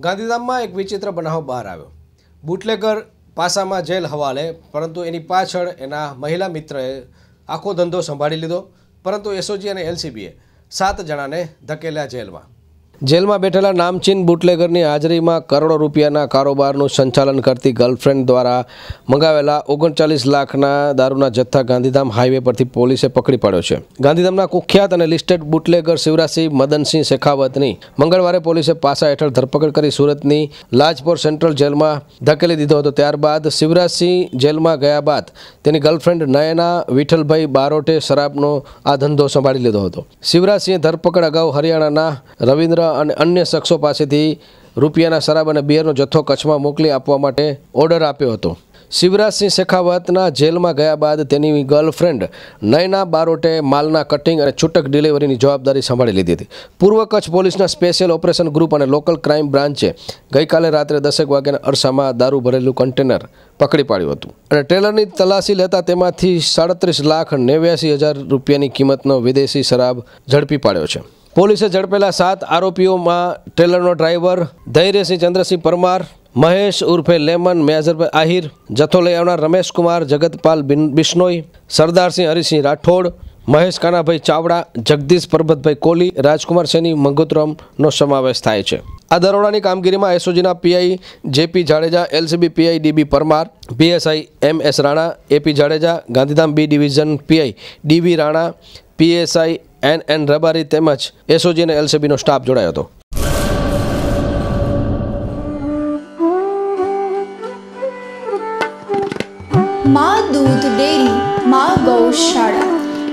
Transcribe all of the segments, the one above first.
ગાંધીધામમાં એક વિચિત્ર બનાવ બહાર આવ્યો. બુટલેગર પાસામાં જેલ હવાલે, પરંતુ એની પાછળ એના મહિલા મિત્રએ આખો ધંધો સંભાળી લીધો, પરંતુ એસઓજી અને એલસીબીએ સાત જણાને ધકેલ્યા જેલમાં. જેલમાં બેઠેલા નામચીન બુટલેગરની હાજરીમાં કરોડો રૂપિયાના કારોબારનું સંચાલન કરતી ગર્લફ્રેન્ડ દ્વારા મંગાવેલા ઓગણચાલીસ લાખના દારૂના જથ્થા ગાંધીધામ હાઈવે પરથી પોલીસે પકડી પાડ્યો છે. ગાંધીધામના કુખ્યાત અને લિસ્ટેડ બુટલેગર શિવરાજસિંહ મદનસિંહ શેખાવતની મંગળવારે પોલીસે પાસા હેઠળ ધરપકડ કરી સુરતની લાજપોર સેન્ટ્રલ જેલમાં ધકેલી દીધો હતો. ત્યારબાદ શિવરાજસિંહ જેલમાં ગયા બાદ તેની ગર્લફ્રેન્ડ નયના વિઠ્ઠલભાઈ બારોટે શરાબનો આ ધંધો સંભાળી લીધો હતો. શિવરાજસિંહે ધરપકડ અગાઉ હરિયાણાના રવિન્દ્ર અને અન્ય શખ્સો પાસેથી રૂપિયાના શરાબ અને બિયરનો જથ્થો કચ્છમાં મોકલી આપવા માટે ઓર્ડર આપ્યો હતો. શિવરાજસિંહ શેખાવતના જેલમાં ગયા બાદ તેની ગર્લફ્રેન્ડ નયના બારોટે માલના કટિંગ અને છૂટક ડિલિવરીની જવાબદારી સંભાળી લીધી હતી. પૂર્વ કચ્છ પોલીસના સ્પેશિયલ ઓપરેશન ગ્રુપ અને લોકલ ક્રાઇમ બ્રાન્ચે ગઈકાલે રાત્રે દસેક વાગ્યાના અરસામાં દારૂ ભરેલું કન્ટેનર પકડી પાડ્યું હતું. અને ટ્રેલરની તલાશી લેતા તેમાંથી સાડત્રીસ લાખ નેવ્યાસી હજાર રૂપિયાની કિંમતનો વિદેશી શરાબ ઝડપી પાડ્યો છે. પોલીસે ઝડપેલા સાત આરોપીઓમાં ટ્રેલરનો ડ્રાઈવર ધૈર્યસિંહ ચંદ્રસિંહ પરમાર, મહેશ ઉર્ફે લેમન, મેજરભાઈ આહિર જથ્થો લઈ આવનાર રમેશકુમાર જગતપાલ બિશ્નોઈ, સરદારસિંહ હરિસિંહ રાઠોડ, મહેશ કાનાભાઈ ચાવડા, જગદીશ પરબતભાઈ કોલી રાજકુમાર સૈની મંગોત્રમનો સમાવેશ થાય છે. આ દરોડાની કામગીરીમાં એસઓજીના PI JP Jadeja, LCB PI DB Parmar, PSI M S Rana, AP Jadeja, Gandhidham B division PI DB Rana, PSI N N Rabari તેમજ એસઓજી અને એલસીબીનો સ્ટાફ જોડાયો હતો. માં દૂધ ડેરી, માં ગૌશાળા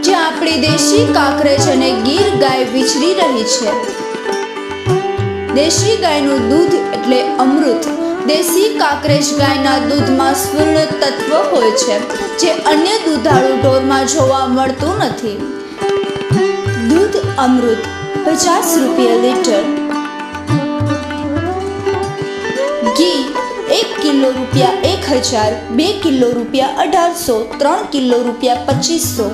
જે આપણી દેશી કાકરેજ અને ગીર ગાય વિચરી રહી છે. દેશી ગાયનું દૂધ એટલે અમૃત. દેશી કાકરેજ ગાયના દૂધમાં સ્વર્ણ તત્વ હોય છે, જે અન્ય દૂધાળુ ઢોરમાં જોવા મળતું નથી. દૂધ અમૃત, પચાસ રૂપિયા લીટર. ઘી, એક કિલો રૂપિયા એક હજાર, બે કિલો રૂપિયા અઢારસો, ત્રણ કિલો રૂપિયા પચીસો.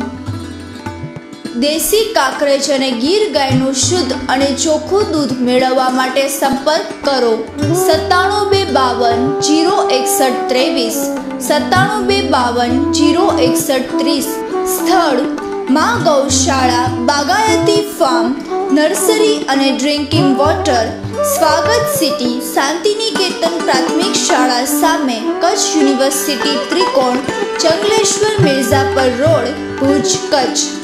દેશી કાકરેજ અને ગીર ગાયનું શુદ્ધ અને ચોખ્ખું દૂધ મેળવવા માટે સંપર્ક કરો. સત્તાણું બે બાવન, જીરો એકસઠ ત્રેવીસ. સત્તાણું બે બાવન, જીરો એકસઠ ત્રીસ. સ્થળ માં ગૌશાળા, બાગાયતી ફાર્મ, નર્સરી અને drinking water, Swagat city, Shantiniketan પ્રાથમિક શાળા સામે કચ્છ યુનિવર્સિટી ત્રિકોણ, ચંગલેશ્વર મિર્ઝાપર રોડ, ભુજ કચ્છ.